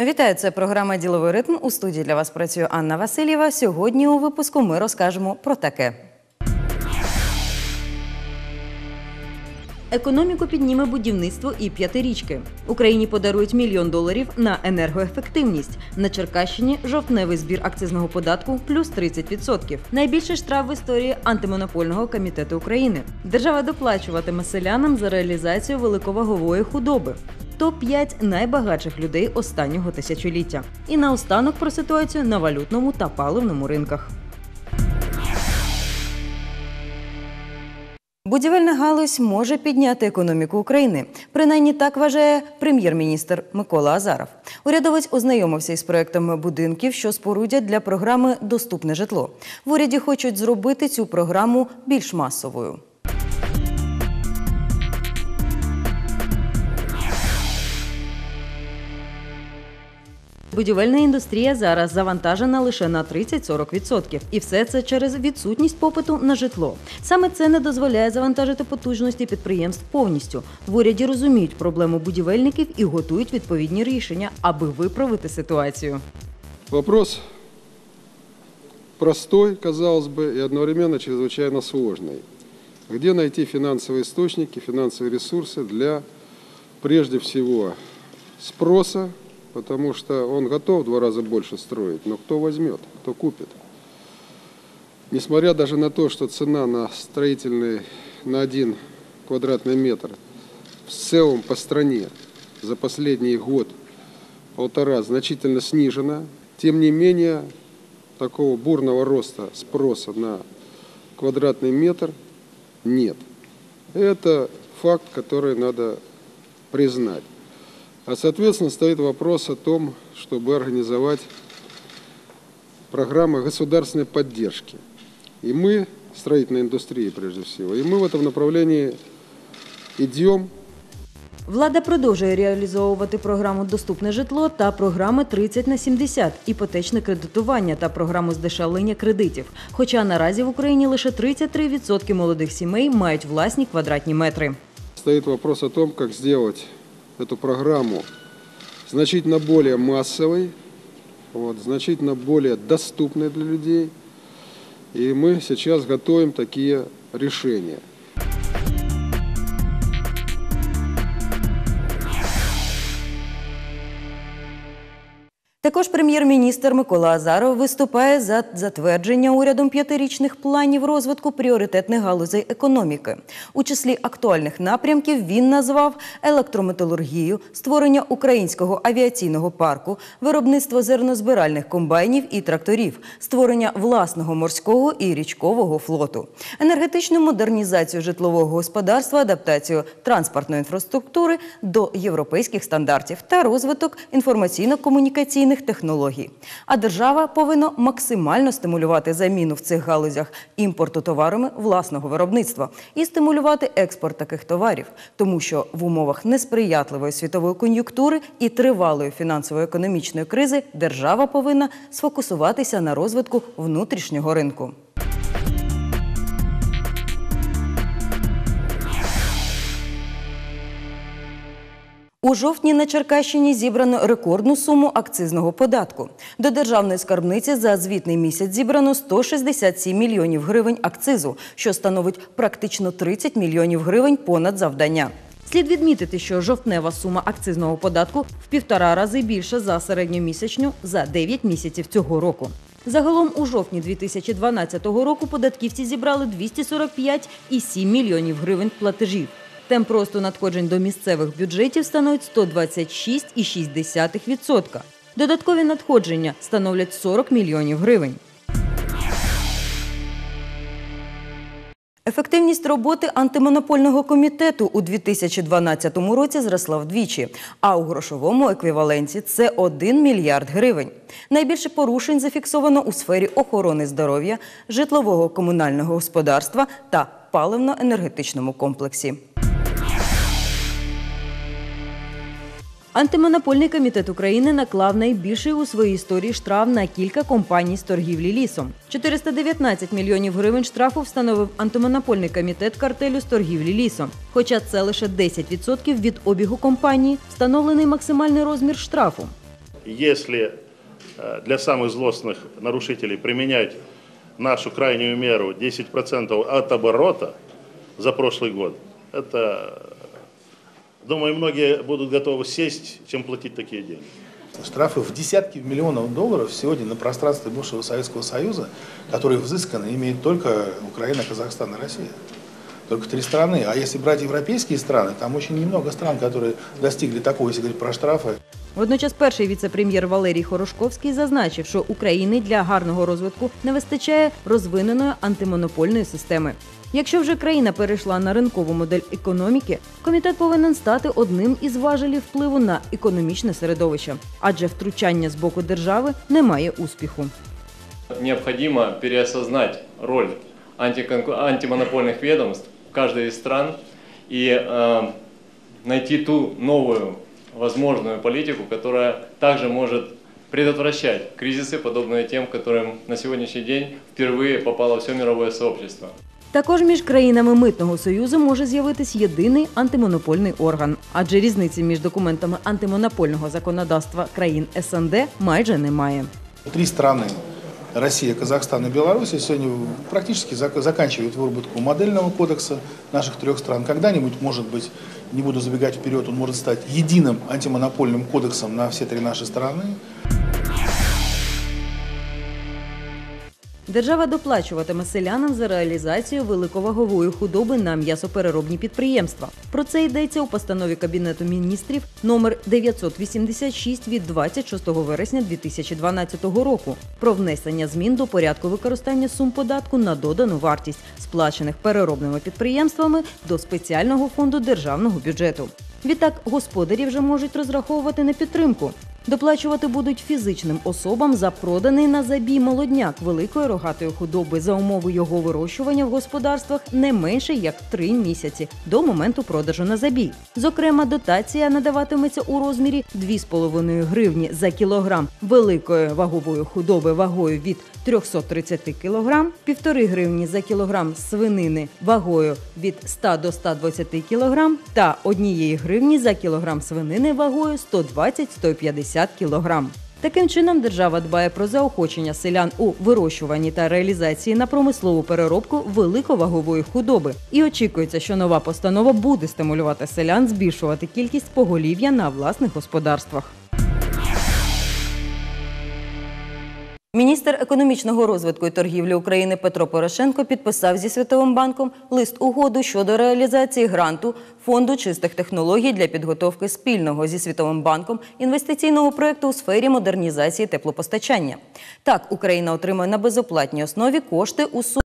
Вітаю, це програма Діловий ритм. У студії для вас працює Анна Васильєва. Сьогодні у випуску ми розкажемо про таке. Економіку підніме будівництво і п'ятирічки. Україні подарують мільйон доларів на енергоефективність. На Черкащині жовтневий збір акцизного податку плюс 30%. Найбільший штраф в історії антимонопольного комітету України. Держава доплачуватиме селянам за реалізацію великовагової худоби. Топ-5 найбагатших людей останнього тисячоліття. І наостанок про ситуацію на валютному та паливному ринках. Будівельна галузь може підняти економіку України. Принаймні так вважає прем'єр-міністр Микола Азаров. Урядовець ознайомився із проектами будинків, що спорудять для програми Доступне житло. В уряді хочуть зробити цю програму більш масовою. Будівельна індустрія зараз завантажена лише на 30-40%. І все це через відсутність попиту на житло. Саме це не дозволяє завантажити потужності підприємств повністю. В уряді розуміють проблему будівельників і готують відповідні рішення, аби виправити ситуацію. Вопрос простой, казалось бы, и одновременно чрезвычайно сложный. Где найти финансовые источники, финансовые ресурсы для, прежде всего, спроса, потому что он готов в два раза больше строить, но кто возьмет, кто купит? Несмотря даже на то, что цена на строительный на один квадратный метр в целом по стране за последний год полтора значительно снижена, тем не менее такого бурного роста спроса на квадратный метр нет. Это факт, который надо признать. А соответственно стоит вопрос о том, чтобы организовать программы государственной поддержки. И мы, строительной индустрии прежде всего, и мы в этом направлении идем, Влада продовжує реалізовувати програму Доступне житло та програми 30 на 70, іпотечне кредитування та програму здешевлення кредитів. Хоча наразі в Україні лише 33% молодих сімей мають власні квадратні метри. стоит вопрос о том, как сделать эту программу значительно более массовой, вот, значительно более доступной для людей. И мы сейчас готовим такие решения. Також прем'єр-міністр Микола Азаров виступає за затвердження урядом п'ятирічних планів розвитку пріоритетних галузей економіки. У числі актуальних напрямків він назвав електрометалургію, створення українського авіаційного парку, виробництво зернозбиральних комбайнів і тракторів, створення власного морського і річкового флоту, енергетичну модернізацію житлового господарства, адаптацію транспортної інфраструктури до європейських стандартів та розвиток інформаційно-комунікаційних технологій. А держава повинна максимально стимулювати заміну в цих галузях імпорту товарами власного виробництва і стимулювати експорт таких товарів, тому що в умовах несприятливої світової кон'юнктури і тривалої фінансово-економічної кризи держава повинна сфокусуватися на розвитку внутрішнього ринку. У жовтні на Черкащині зібрано рекордну суму акцизного податку. До державної скарбниці за звітний місяць зібрано 167 мільйонів гривень акцизу, що становить практично 30 мільйонів гривень понад завдання. Слід відмітити, що жовтнева сума акцизного податку в півтора рази більша за середньомісячну за 9 місяців цього року. Загалом у жовтні 2012 року податківці зібрали 245,7 мільйонів гривень платежів. Темп росту надходжень до місцевих бюджетів становить 126,6%. Додаткові надходження становлять 40 мільйонів гривень. Ефективність роботи антимонопольного комітету у 2012 році зросла вдвічі, а у грошовому еквіваленті це 1 мільярд гривень. Найбільше порушень зафіксовано у сфері охорони здоров'я, житлового комунального господарства та паливно-енергетичному комплексі. Антимонопольний комітет України наклав найбільший у своїй історії штраф на кілька компаній з торгівлі лісом. 419 мільйонів гривень штрафу встановив антимонопольний комітет картелю з торгівлі лісом. Хоча це лише 10% від обігу компанії, встановлений максимальний розмір штрафу. если э, для самых злостных нарушителей применять нашу крайнюю меру 10% от оборота за прошлый год, это, думаю, многие будут готовы сесть, чем платить такие деньги. Штрафы в десятки миллионов долларов сегодня на пространстве бывшего Советского Союза, которые взысканы, имеют только Украина, Казахстан и Россия. Только три страны. А если брать европейские страны, там очень немного стран, которые достигли такого, если говорить про штрафы. Водночас перший віце-прем'єр Валерій Хорошковський зазначив, що Україні для гарного розвитку не вистачає розвиненої антимонопольної системи. Якщо вже країна перейшла на ринкову модель економіки, комітет повинен стати одним із важелів впливу на економічне середовище, адже втручання з боку держави не має успіху. Необходимо переосознать роль антимонопольных ведомств в каждой из стран и э, ту новую возможную политику, которая также может предотвращать кризисы, подобные тем, которым на сегодняшний день впервые попало все мировое сообщество. Також між країнами митного союзу може з'явитись єдиний антимонопольний орган, адже різниці між документами антимонопольного законодавства країн СНД майже немає. Три страны, Россия, Казахстан и Беларусь, сегодня практически зак- заканчивают выработку модельного кодекса наших трех стран. Когда-нибудь, может быть, не буду забегать вперед, он может стать единым антимонопольным кодексом на все три наши страны. Держава доплачуватиме селянам за реалізацію великовагової худоби на м'ясопереробні підприємства. Про це йдеться у постанові Кабінету міністрів номер 986 від 26 вересня 2012 року про внесення змін до порядку використання сум податку на додану вартість, сплачених переробними підприємствами до спеціального фонду державного бюджету. Відтак господарі вже можуть розраховувати на підтримку. Доплачувати будуть фізичним особам за проданий на забій молодняк великої рогатої худоби за умови його вирощування в господарствах не менше як три місяці до моменту продажу на забій. Зокрема, дотація надаватиметься у розмірі 2,5 гривні за кілограм великої вагової худоби вагою від 330 кг, 1,5 гривні за кілограм свинини вагою від 100 до 120 кг та 1 гривні за кілограм свинини вагою 120-150 кг. Таким чином, держава дбає про заохочення селян у вирощуванні та реалізації на промислову переробку великовагової худоби. І очікується, що нова постанова буде стимулювати селян збільшувати кількість поголів'я на власних господарствах. Міністр економічного розвитку і торгівлі України Петро Порошенко підписав зі Світовим банком лист угоду щодо реалізації гранту фонду чистих технологій для підготовки спільного зі Світовим банком інвестиційного проєкту у сфері модернізації теплопостачання. Так, Україна отримає на безоплатній основі кошти у сумі